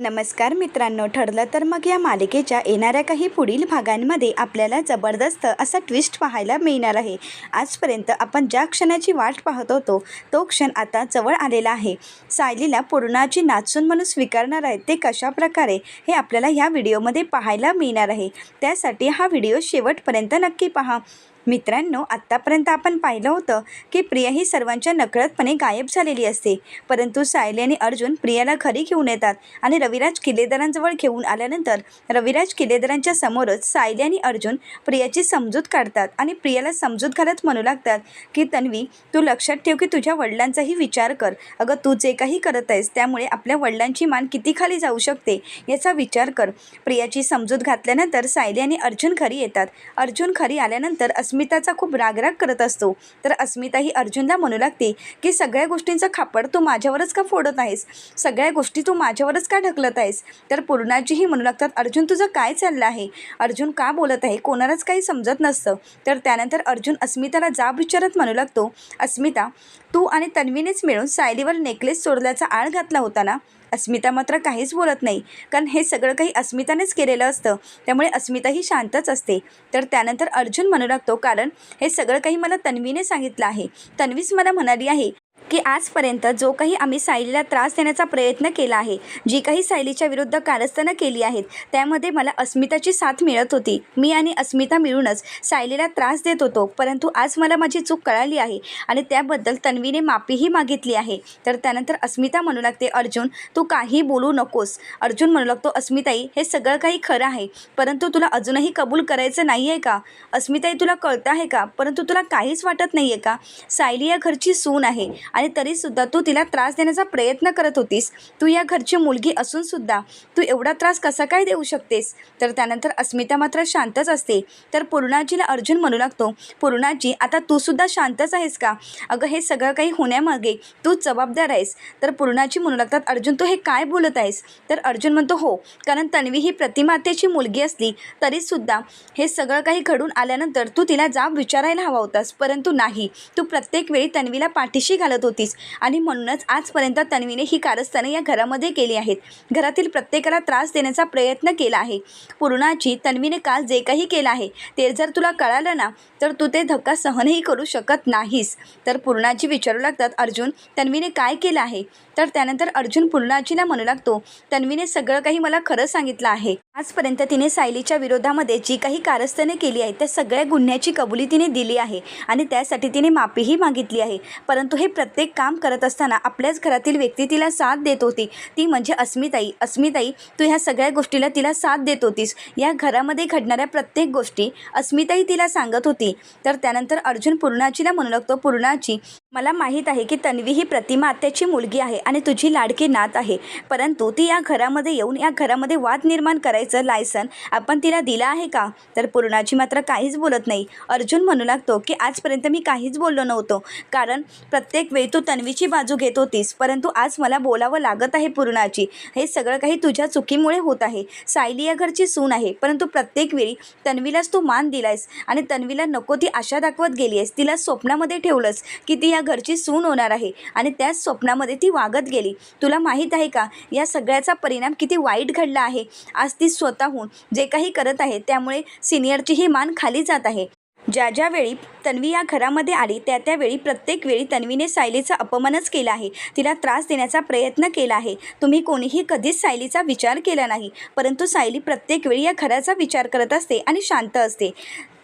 नमस्कार मित्रांनो ठरलं तर मग या मालिकेच्या येणाऱ्या काही पुढील भागांमध्ये आपल्याला जबरदस्त असा ट्विस्ट पाहायला मिळणार आहे. आजपर्यंत आपण ज्या क्षणाची वाट पाहत होतो तो क्षण आता जवळ आलेला आहे. सायलीला पूर्णाची नाचून म्हणून स्वीकारणार आहेत ते कशाप्रकारे हे आपल्याला ह्या व्हिडिओमध्ये पाहायला मिळणार आहे. त्यासाठी हा व्हिडिओ शेवटपर्यंत नक्की पहा. मित्रांनो आत्तापर्यंत आपण पाहिलं होतं की प्रिया ही सर्वांच्या नकळतपणे गायब झालेली असते. परंतु सायली आणि अर्जुन प्रियाला घरी घेऊन येतात आणि रविराज किल्लेदारांजवळ घेऊन आल्यानंतर रविराज किल्लेदारांच्या समोरच सायली आणि अर्जुन प्रियाची समजूत काढतात आणि प्रियाला समजूत घालत म्हणू लागतात की तन्वी तू लक्षात ठेव की तुझ्या वडिलांचाही विचार कर. अगं तू जे काही करत आहेस त्यामुळे आपल्या वडिलांची मान किती खाली जाऊ शकते याचा विचार कर. प्रियाची समजूत घातल्यानंतर सायली आणि अर्जुन घरी येतात. अर्जुन घरी आल्यानंतर अस्मिताचा खूप रागराग करत असतो. तर अस्मिता ही अर्जुनला म्हणू लागते की सगळ्या गोष्टींचं खापड तू माझ्यावरच का फोडत आहेस सगळ्या गोष्टी तू माझ्यावरच का ढकलत आहेस? तर पूर्णाजीही म्हणू लागतात अर्जुन तुझं काय चाललं आहे? अर्जुन का बोलत आहे? कोणालाच काही समजत नसतं. तर त्यानंतर अर्जुन अस्मिताला जाब विचारत म्हणू लागतो अस्मिता तू आणि तन्वीनेच मिळून सायलीवर नेकलेस चोरल्याचा आळ घातला होता ना? अस्मिता मात्र काहीच बोलत नाही. कारण हे सगळं काही अस्मितानेच केलेलं असतं. त्यामुळे अस्मिता ही शांतच असते. तर त्यानंतर अर्जुन म्हणू लागतो कारण हे सगळं काही मला तन्वीने सांगितलं आहे. तन्वीच मला म्हणाली आहे की आजपर्यंत जो काही आम्ही सायलीला त्रास देण्याचा प्रयत्न केला आहे जी काही सायलीच्या विरुद्ध कारस्थानं केली आहेत त्यामध्ये मला अस्मिताची साथ मिळत होती. मी आणि अस्मिता मिळूनच सायलीला त्रास देत होतो परंतु आज मला माझी चूक कळाली आहे आणि त्याबद्दल तन्वीने माफीही मागितली आहे. तर त्यानंतर अस्मिता म्हणू लागते अर्जुन तू काही बोलू नकोस. अर्जुन म्हणू लागतो अस्मिताई हे सगळं काही खरं आहे परंतु तुला अजूनही कबूल करायचं नाही आहे का? अस्मिताई तुला कळतं आहे का? परंतु तुला काहीच वाटत नाही आहे का? सायली या घरची सून आहे आणि तरीसुद्धा तू तिला त्रास देण्याचा प्रयत्न करत होतीस. तू या घरची मुलगी असूनसुद्धा तू एवढा त्रास कसा काय देऊ शकतेस? तर त्यानंतर अस्मिता मात्र शांतच असते. तर पूर्णाजीला अर्जुन म्हणू लागतो पूर्णाजी आता तूसुद्धा शांतच आहेस का? अगं हे सगळं काही होण्यामागे तू जबाबदार आहेस. तर पूर्णाजी म्हणू लागतात अर्जुन तू हे काय बोलत आहेस? तर अर्जुन म्हणतो हो कारण तन्वी ही प्रतिमातेची मुलगी असली तरीसुद्धा हे सगळं काही घडून आल्यानंतर तू तिला जाब विचारायला हवा होतास. परंतु नाही. तू प्रत्येक वेळी तन्वीला पाठीशी घालत होती होतीस. आणि म्हणूनच आजपर्यंत तन्वीने ही कारस्थानं या घरामध्ये केली आहेत. घरातील प्रत्येकाला त्रास देण्याचा प्रयत्न केला आहे. पूर्णाची तन्वीने काल जे काही केलं आहे ते जर तुला कळालं ना तर तू ते धक्का सहनही करू शकत नाहीस. तर पूर्णाजी विचारू लागतात अर्जुन तन्वीने काय केलं आहे? तर त्यानंतर अर्जुन पूर्णाजीला म्हणू लागतो तन्वीने सगळं काही मला खरं सांगितलं आहे. आजपर्यंत तिने सायलीच्या विरोधामध्ये जी काही कारस्थाने केली आहेत त्या सगळ्या गुन्ह्याची कबुली तिने दिली आहे आणि त्यासाठी तिने माफीही मागितली आहे. परंतु हे प्रत्येक प्रत्येक काम करत असताना आपल्याच घरातील व्यक्ती तिला साथ देत होती. ती म्हणजे अस्मिताई. अस्मिताई तू ह्या सगळ्या गोष्टीला तिला साथ देत होतीस. या घरामध्ये घडणाऱ्या प्रत्येक गोष्टी अस्मिताई तिला सांगत होती. तर त्यानंतर अर्जुन पूर्णाचीला म्हणू लागतो पूर्णाची मला माहीत आहे की तन्वी ही प्रतिमा आत्याची मुलगी आहे आणि तुझी लाडकी नात आहे. परंतु ती या घरामध्ये येऊन या घरामध्ये वाद निर्माण करायचं लायसन आपण तिला दिलं आहे का? तर पूर्णाची मात्र काहीच बोलत नाही. अर्जुन म्हणू लागतो की आजपर्यंत मी काहीच बोललो नव्हतो. कारण प्रत्येक वेळी तू तन्वीची बाजू घेत होतीस. परंतु आज मला बोलावं लागत आहे पूर्णाची हे सगळं काही तुझ्या चुकीमुळे होत आहे. सायली या घरची सून आहे. परंतु प्रत्येक वेळी तन्वीलाच तू मान दिलायस आणि तन्वीला नको ती आशा दाखवत गेली आहेस. तिला स्वप्नामध्ये ठेवलंस की ती या घरची सून होणार आहे आणि त्याच स्वप्नामध्ये ती वागत गेली. तुला माहीत आहे का? या सगळ्याचा परिणाम किती वाईट घडला आहे. आज ती स्वतःहून जे काही करत आहे त्यामुळे सिनियरचीही मान खाली जात आहे. ज्या ज्या वेळी तन्वी या घरामध्ये आली त्या त्यावेळी प्रत्येक वेळी तन्वीने सायलीचा अपमानच केला आहे. तिला त्रास देण्याचा प्रयत्न केला आहे. तुम्ही कोणीही कधीच सायलीचा विचार केला नाही परंतु सायली प्रत्येक वेळी या घराचा विचार करत असते आणि शांत असते.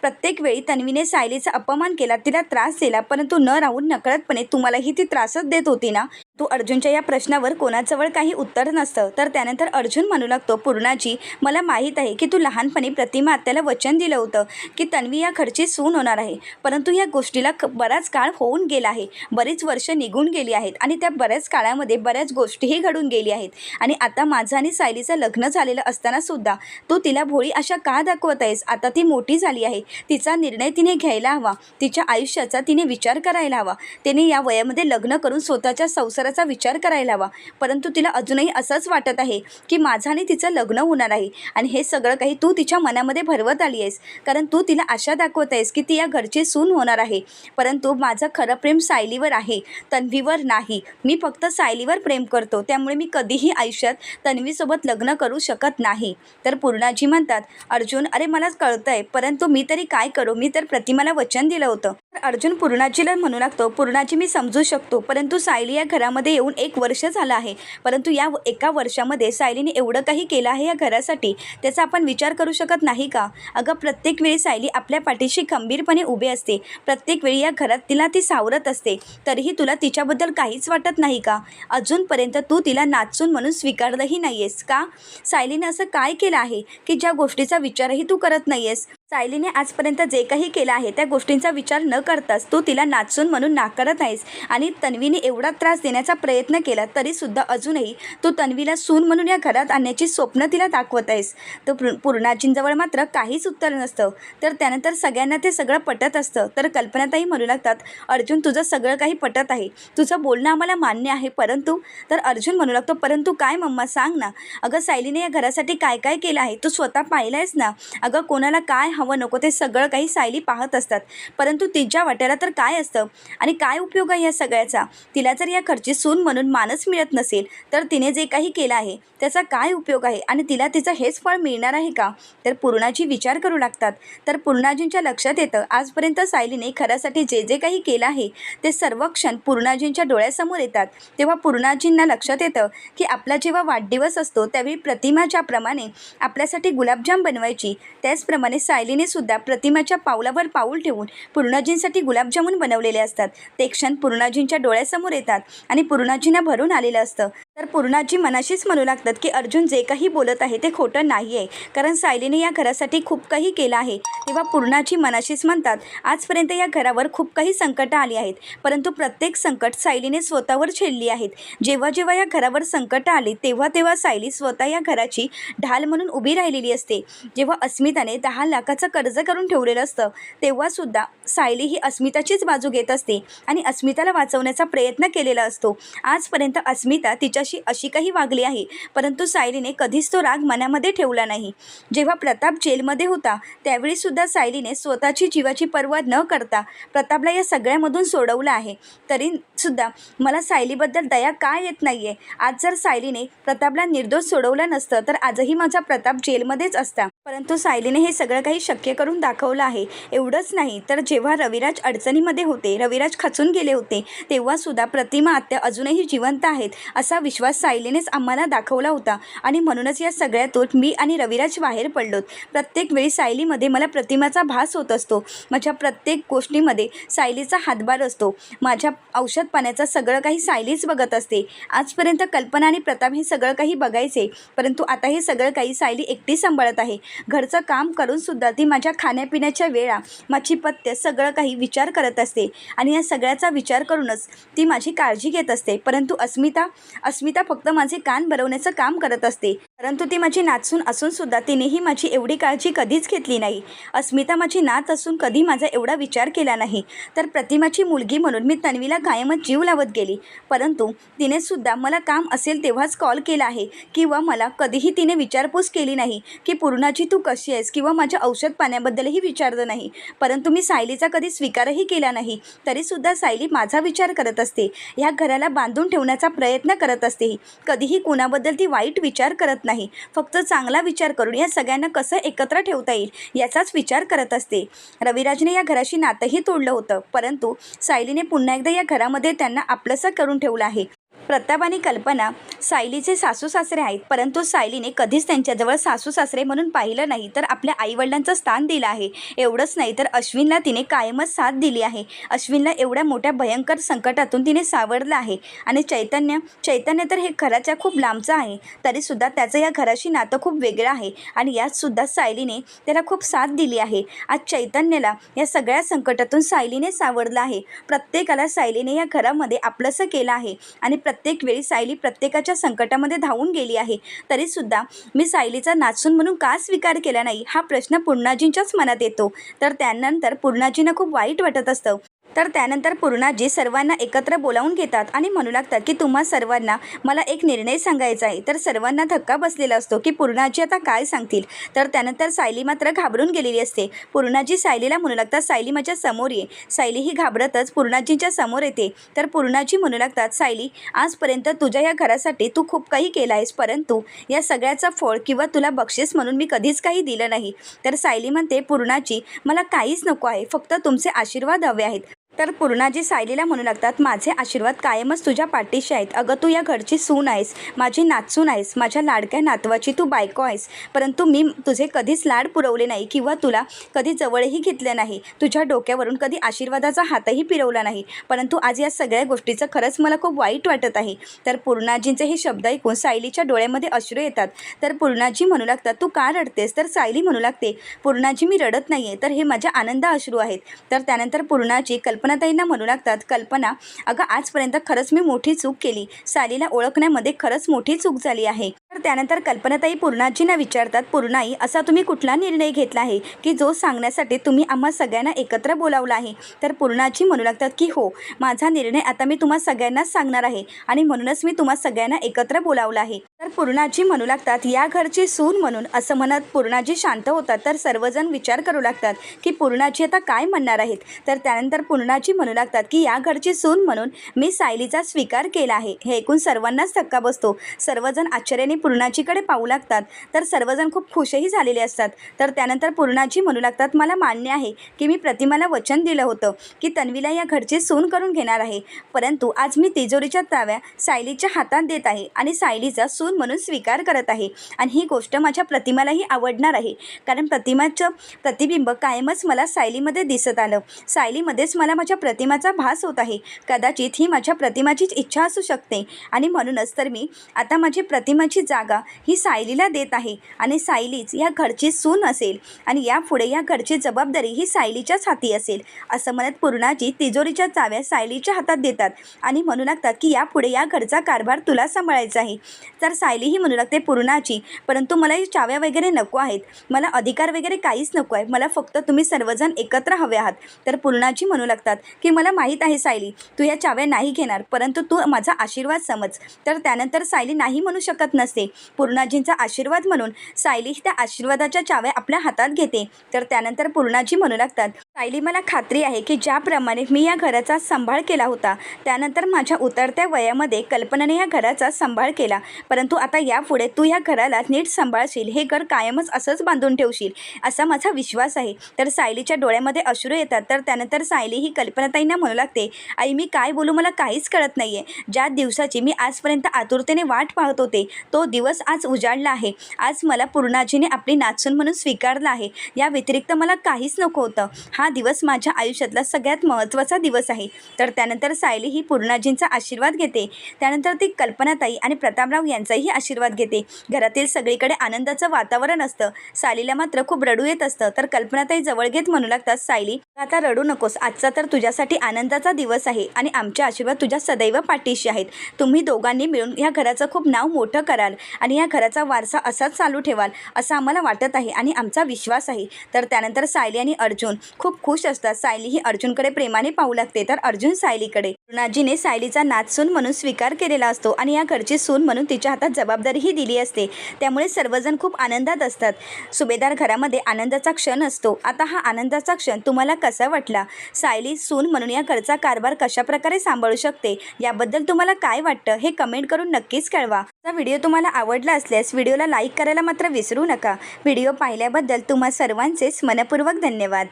प्रत्येक वेळी तन्वीने सायलीचा अपमान केला तिला त्रास दिला परंतु न राहून नकळतपणे तुम्हालाही ती त्रासच देत होती ना? तू अर्जुनच्या या प्रश्नावर कोणाजवळ काही उत्तर नसतं. तर त्यानंतर अर्जुन म्हणू लागतो पूर्णाजी मला माहीत आहे की तू लहानपणी प्रतिमा आत्याला वचन दिलं होतं की तन्वी या घरची सून होणार आहे परंतु या गोष्टीला बराच काळ होऊन गेला आहे. बरीच वर्ष निघून गेली आहेत आणि त्या बऱ्याच काळामध्ये बऱ्याच गोष्टीही घडून गेली आहेत. आणि आता माझं आणि सायलीचं लग्न झालेलं असताना सुद्धा तू तिला भोळी अशा का दाखवत आहेस? आता ती मोठी झाली आहे. तिचा निर्णय तिने घ्यायला हवा. तिच्या आयुष्याचा तिने विचार करायला हवा. तिने या वयामध्ये लग्न करून स्वतःच्या संसाराचा विचार करायला हवा. परंतु तिला अजूनही असंच वाटत आहे की माझं आणि तिचं लग्न होणार आहे आणि हे सगळं काही तू तिच्या मनामध्ये भरवत आली आहेस. कारण तू तिला आशा दाखवत आहेस की ती या घरची सून होणार आहे. परंतु माझं खरं प्रेम सायलीवर आहे तन्वीवर नाही. मी फक्त सायलीवर प्रेम करतो. त्यामुळे मी कधीही आयुष्यात तन्वीसोबत लग्न करू शकत नाही. तर पूर्णाजी म्हणतात अर्जुन अरे मला कळतं आहे परंतु मी तर काय करू? मी तर प्रतिमाला वचन दिलं होतं. अर्जुन पूर्णाजीला म्हणू लागतो. पूर्णाजी मी समजू शकतो. परंतु सायली या घरामध्ये येऊन एक वर्ष झालं आहे. परंतु या एका वर्षामध्ये सायलीने एवढं काही केलं आहे या घरासाठी त्याचा आपण विचार करू शकत नाही का? अगं प्रत्येक वेळी सायली आपल्या पाठीशी खंबीरपणे उभे असते. प्रत्येक वेळी या घरात तिला ती सावरत असते. तरीही तुला तिच्याबद्दल काहीच वाटत नाही का? अजूनपर्यंत तू तिला नाचून म्हणून स्वीकारलंही नाही आहेस का? सायलीने असं काय केलं आहे की ज्या गोष्टीचा विचारही तू करत नाही आहेस सायलीने आजपर्यंत जे काही केलं आहे त्या गोष्टींचा विचार न करताच तू तिला नाचून म्हणून नाकारत आहेस आणि तन्वीने एवढा त्रास देण्याचा प्रयत्न केला तरीसुद्धा अजूनही तू तन्वीला सून म्हणून या घरात आणण्याची स्वप्न तिला दाखवत आहेस. तर पू पूर्णाजींजवळ मात्र काहीच उत्तर नसतं. तर त्यानंतर सगळ्यांना ते सगळं पटत असतं. तर कल्पनाताही म्हणू लागतात अर्जुन तुझं सगळं काही पटत आहे. तुझं बोलणं आम्हाला मान्य आहे. परंतु तर अर्जुन म्हणू लागतो परंतु काय मम्मा सांग ना. अगं सायलीने या घरासाठी काय काय केलं आहे? तू स्वतः पाहिलं आहेस ना? अगं कोणाला काय हवं नको ते सगळं काही सायली पाहत असतात. परंतु तिच्या वाट्याला तर काय असतं? आणि काय उपयोग आहे या सगळ्याचा? तिला जर या घरची सून म्हणून मानच मिळत नसेल तर तिने जे काही केलं आहे त्याचा काय उपयोग आहे? आणि तिला तिचं हेच फळ मिळणार आहे का? तर पूर्णाजी विचार करू लागतात. तर पूर्णाजींच्या लक्षात येतं आजपर्यंत सायलीने खऱ्यासाठी जे जे काही केलं आहे ते सर्व क्षण पूर्णाजींच्या डोळ्यासमोर येतात. तेव्हा पूर्णाजींना लक्षात येतं की आपला जेव्हा वाढदिवस असतो त्यावेळी प्रतिमा ज्याप्रमाणे आपल्यासाठी गुलाबजाम बनवायची. त्याचप्रमाणे सायलीने सुद्धा प्रतिमाच्या पावलावर पाऊल ठेवून पूर्णाजी पूर्णाजींसाठी गुलाबजामुन बनवलेले असतात. ते क्षण पूर्णाजींच्या डोळ्यासमोर येतात आणि पूर्णाजींना भरून आलेलं असतं. तर पूर्णाजी मनाशीच म्हणू लागतात की अर्जुन जे काही बोलत आहे ते खोटं नाही आहे कारण सायलीने या घरासाठी खूप काही केलं आहे. तेव्हा पूर्णाजी मनाशीच म्हणतात आजपर्यंत या घरावर खूप काही संकटं आली आहेत. परंतु प्रत्येक संकट सायलीने स्वतःवर छेडली आहेत. जेव्हा जेव्हा या घरावर संकटं आली तेव्हा तेव्हा सायली स्वतः या घराची ढाल म्हणून उभी राहिलेली असते. जेव्हा अस्मिताने दहा लाखाचं कर्ज करून ठेवलेलं असतं तेव्हासुद्धा सायली ही अस्मिताचीच बाजू घेत असते आणि अस्मिताला वाचवण्याचा प्रयत्न केलेला असतो. आजपर्यंत अस्मिता तिच्या त्याच्याशी अशी काही वागली आहे. परंतु सायलीने कधीच तो राग मनामध्ये ठेवला नाही. जेव्हा प्रताप जेलमध्ये होता त्यावेळीसुद्धा सायलीने स्वतःची जीवाची पर्वा न करता प्रतापला या सगळ्यामधून सोडवलं आहे. तरीसुद्धा मला सायलीबद्दल दया का येत नाही आहे आज जर सायलीने प्रतापला निर्दोष सोडवला नसतं तर आजही माझा प्रताप जेलमध्येच असता. परंतु सायलीने हे सगळं काही शक्य करून दाखवलं आहे. एवढंच नाही तर जेव्हा रविराज अडचणीमध्ये होते रविराज खचून गेले होते तेव्हासुद्धा प्रतिमा आत्या अजूनही जिवंत आहेत असा विश्वास सायलीनेच आम्हाला दाखवला होता. आणि म्हणूनच या सगळ्यातून मी आणि रविराज बाहेर पडलोत. प्रत्येक वेळी सायलीमध्ये मला प्रतिमाचा भास होत असतो. माझ्या प्रत्येक गोष्टीमध्ये सायलीचा हातभार असतो. माझ्या औषध पाण्याचं सगळं काही सायलीच बघत असते. आजपर्यंत कल्पना आणि प्रताप हे सगळं काही बघायचे परंतु आता हे सगळं काही सायली एकटी सांभाळत आहे. घरचं काम करूनसुद्धा ती माझ्या खाण्यापिण्याच्या वेळा माझी पथ्य सगळं काही विचार करत असते. आणि या सगळ्याचा विचार करूनच ती माझी काळजी घेत असते. परंतु अस्मिता अस्मिता फक्त माझे कान भरवण्याचं काम करत असते. परंतु ती माझी नाचून असूनसुद्धा तिनेही माझी एवढी काळजी कधीच घेतली नाही. अस्मिता माझी नात असून कधी माझा एवढा विचार केला नाही. तर प्रतिमाची मुलगी म्हणून मी तन्वीला कायमच जीव लावत गेली. परंतु तिने सुद्धा मला काम असेल तेव्हाच कॉल केला आहे किंवा मला कधीही तिने विचारपूस केली नाही की पूर्णाची तू कशी आहेस? किंवा माझ्या औषध पाण्याबद्दलही विचारलं नाही. परंतु मी सायलीचा कधी स्वीकारही केला नाही. तरीसुद्धा सायली माझा विचार करत असते. ह्या घराला बांधून ठेवण्याचा प्रयत्न करत असते. कधीही कुणाबद्दल ती वाईट विचार करत नाही. फक्त चांगला विचार करून या सगळ्यांना कसं एकत्र ठेवता येईल याचाच विचार करत असते. रविराजने या घराशी नातंही तोडलं होतं. परंतु सायलीने पुन्हा एकदा या घरामध्ये त्यांना आपलंसं करून ठेवलं आहे. प्रताप आणि कल्पना सायलीचे सासू सासरे आहेत परंतु सायलीने कधीच त्यांच्याजवळ सासू सासरे म्हणून पाहिलं नाही तर आपल्या आईवडिलांचं स्थान दिलं आहे. एवढंच नाही तर अश्विनला तिने कायमच साथ दिली आहे. अश्विनला एवढ्या मोठ्या भयंकर संकटातून तिने सावरलं आहे. आणि चैतन्य चैतन्य तर हे घराच्या खूप लांबचं आहे तरीसुद्धा त्याचं या घराशी नातं खूप वेगळं आहे. आणि यातसुद्धा सायलीने त्याला खूप साथ दिली आहे. आज चैतन्याला या सगळ्या संकटातून सायलीने सावरलं आहे. प्रत्येकाला सायलीने या घरामध्ये आपलंसं केलं आहे. आणि प्रत्येक प्रत्येक वेळी सायली प्रत्येकाच्या संकटामध्ये धावून गेली आहे. तरीसुद्धा मी सायलीचा नाचून म्हणून का स्वीकार केला नाही? हा प्रश्न पूर्णाजींच्याच मनात येतो. तर त्यानंतर पूर्णाजींना खूप वाईट वाटत असतं. तर त्यानंतर पूर्णाजी सर्वांना एकत्र बोलावून घेतात आणि म्हणू लागतात की तुम्हा सर्वांना मला एक निर्णय सांगायचा आहे. तर सर्वांना धक्का बसलेला असतो की पूर्णाजी आता काय सांगतील? तर त्यानंतर सायली मात्र घाबरून गेलेली असते. पूर्णाजी सायलीला म्हणू लागतात सायली माझ्यासमोर ये. सायली ही घाबरतच पूर्णाजींच्या समोर येते. तर पूर्णाजी म्हणू लागतात सायली आजपर्यंत तुझ्या या घरासाठी तू खूप काही केलं आहेस परंतु या सगळ्याचं फळ किंवा तुला बक्षीस म्हणून मी कधीच काही दिलं नाही. तर सायली म्हणते पूर्णाची मला काहीच नको आहे. फक्त तुमचे आशीर्वाद हवे आहेत. तर पूर्णाजी सायलीला म्हणू लागतात माझे आशीर्वाद कायमच तुझ्या पाठीशी आहेत. अगं तू या घरची सून आहेस माझी नाचून आहेस माझ्या लाडक्या नातवाची तू बायको आहेस. परंतु मी तुझे कधीच लाड पुरवले नाही किंवा तुला कधी जवळही घेतले नाही. तुझ्या डोक्यावरून कधी आशीर्वादाचा हातही फिरवला नाही. परंतु आज या सगळ्या गोष्टीचं खरंच मला खूप वाईट वाटत आहे. तर पूर्णाजींचे हे शब्द ऐकून सायलीच्या डोळ्यामध्ये अश्रू येतात. तर पूर्णाजी म्हणू लागतात तू का रडतेस? तर सायली म्हणू लागते पूर्णाजी मी रडत नाही आहे तर हे माझ्या आनंद अश्रू आहेत. तर त्यानंतर पूर्णाजी कल्पनाताईंना म्हणू लागतात कल्पना अगं आजपर्यंत खरंच मी मोठी चूक केली. सालीला ओळखण्यामध्ये खरंच मोठी चूक झाली आहे. त्यानंतर कल्पनाताई पूर्णाजींना विचारतात पूर्णाई असा तुम्ही कुठला निर्णय घेतला आहे की जो सांगण्यासाठी तुम्ही आम्हा सगळ्यांना एकत्र बोलावला आहे? तर पूर्णाजी म्हणू लागतात की हो माझा निर्णय आता मी तुम्हा सगळ्यांनाच सांगणार आहे आणि म्हणूनच मी तुम्हा सगळ्यांना एकत्र बोलावलं आहे. तर पूर्णाजी म्हणू लागतात या घरची सून म्हणून असं म्हणत पूर्णाजी शांत होतात. तर सर्वजण विचार करू लागतात की पूर्णाजी आता काय म्हणणार आहेत? तर त्यानंतर पूर्णाजी म्हणू लागतात की या घरची सून म्हणून मी सायलीचा स्वीकार केला आहे. हे ऐकून सर्वांनाच धक्का बसतो. सर्वजण आश्चर्याने पूर्णाजीकडे पाहू लागतात. तर सर्वजण खूप खुशही झालेले असतात. तर त्यानंतर पूर्णाजी म्हणू लागतात मला मान्य आहे की मी प्रतिमाला वचन दिलं होतं की तन्वीला या घरचे सून करून घेणार आहे. परंतु आज मी तिजोरीच्या ताव्या सायलीच्या हातात देत आहे आणि सायलीचा सून म्हणून स्वीकार करत आहे आणि ही गोष्ट माझ्या प्रतिमालाही आवडणार आहे. कारण प्रतिमाचं प्रतिबिंब कायमच मला सायलीमध्ये दिसत आलं. सायलीमध्येच मला माझ्या प्रतिमाचा भास होत आहे. कदाचित ही माझ्या प्रतिमाचीच इच्छा असू शकते आणि म्हणूनच तर मी आता माझी प्रतिमाची जा जागा ही सायलीला देत आहे. आणि सायलीच या घरची सून असेल. आणि यापुढे या घरची जबाबदारी ही सायलीच्याच हाती असेल. असं म्हणत पूर्णाजी तिजोरीच्या चाव्या सायलीच्या हातात देतात. आणि म्हणू लागतात की यापुढे या घरचा कारभार तुला सांभाळायचा आहे. तर सायलीही म्हणू लागते पूर्णाची परंतु मला ही चाव्या वगैरे नको आहेत. मला अधिकार वगैरे काहीच नको आहे. मला फक्त तुम्ही सर्वजण एकत्र हवे आहात. तर पूर्णाजी म्हणू लागतात की मला माहीत आहे सायली तू या चाव्या नाही घेणार परंतु तू माझा आशीर्वाद समज. तर त्यानंतर सायली नाही म्हणू शकत नसते. पूर्णाजींचा आशीर्वाद म्हणून सायली त्या आशीर्वादाच्या चाव्या आपल्या हातात घेते. तर त्यानंतर पूर्णाजी म्हणू लागतात सायली मला खात्री आहे की ज्याप्रमाणे मी या घराचा सांभाळ केला होता त्यानंतर माझ्या उतरत्या वयामध्ये कल्पनाने या घराचा सांभाळ केला. परंतु आता यापुढे तू या घराला नीट सांभाळशील हे घर कायमच असंच बांधून ठेवशील असा माझा विश्वास आहे. तर सायलीच्या डोळ्यामध्ये अश्रू येतात तर त्यानंतर सायली ही कल्पनाताईंना म्हणू लागते आई मी काय बोलू मला काहीच कळत नाही आहे ज्या दिवसाची मी आजपर्यंत आतुरतेने वाट पाहत होते तो दिवस आज उजाडला आहे. आज मला पूर्णाजीने आपली नाचून म्हणून स्वीकारला आहे. या व्यतिरिक्त मला काहीच नको होतं. हा हा दिवस माझ्या आयुष्यातला सगळ्यात महत्त्वाचा दिवस आहे. तर त्यानंतर सायली ही पूर्णाजींचा आशीर्वाद घेते. त्यानंतर ती कल्पनाताई आणि प्रतापराव यांचाही आशीर्वाद घेते. घरातील सगळीकडे आनंदाचं वातावरण असतं. सायलीला मात्र खूप रडू येत असतं. तर कल्पनाताई जवळ घेत म्हणू लागतात सायली आता रडू नकोस. आजचा तर तुझ्यासाठी आनंदाचा दिवस आहे आणि आमचे आशीर्वाद तुझ्या सदैव पाठीशी आहेत. तुम्ही दोघांनी मिळून या घराचं खूप नाव मोठं कराल आणि या घराचा वारसा असाच चालू ठेवाल असं आम्हाला वाटत आहे आणि आमचा विश्वास आहे. तर त्यानंतर सायली आणि अर्जुन खूप खुश असतात. सायली ही अर्जुनकडे प्रेमाने पाहू लागते. तर अर्जुन सायलीकडे. रुणाजीने सायलीचा नाच सून म्हणून स्वीकार केलेला असतो आणि या घरची सून म्हणून तिच्या हातात जबाबदारीही दिली असते. त्यामुळे सर्वजण खूप आनंदात असतात. सुभेदार घरामध्ये आनंदाचा क्षण असतो. आता हा आनंदाचा क्षण तुम्हाला कसा वाटला? सायली सून म्हणून या घरचा कारभार कशाप्रकारे सांभाळू शकते? याबद्दल तुम्हाला काय वाटतं? हे कमेंट करून नक्कीच कळवा. हा व्हिडिओ तुम्हाला आवडला असल्यास व्हिडिओला लाईक करायला मात्र विसरू नका. व्हिडिओ पाहिल्याबद्दल तुम्हा सर्वांचेच मनपूर्वक धन्यवाद.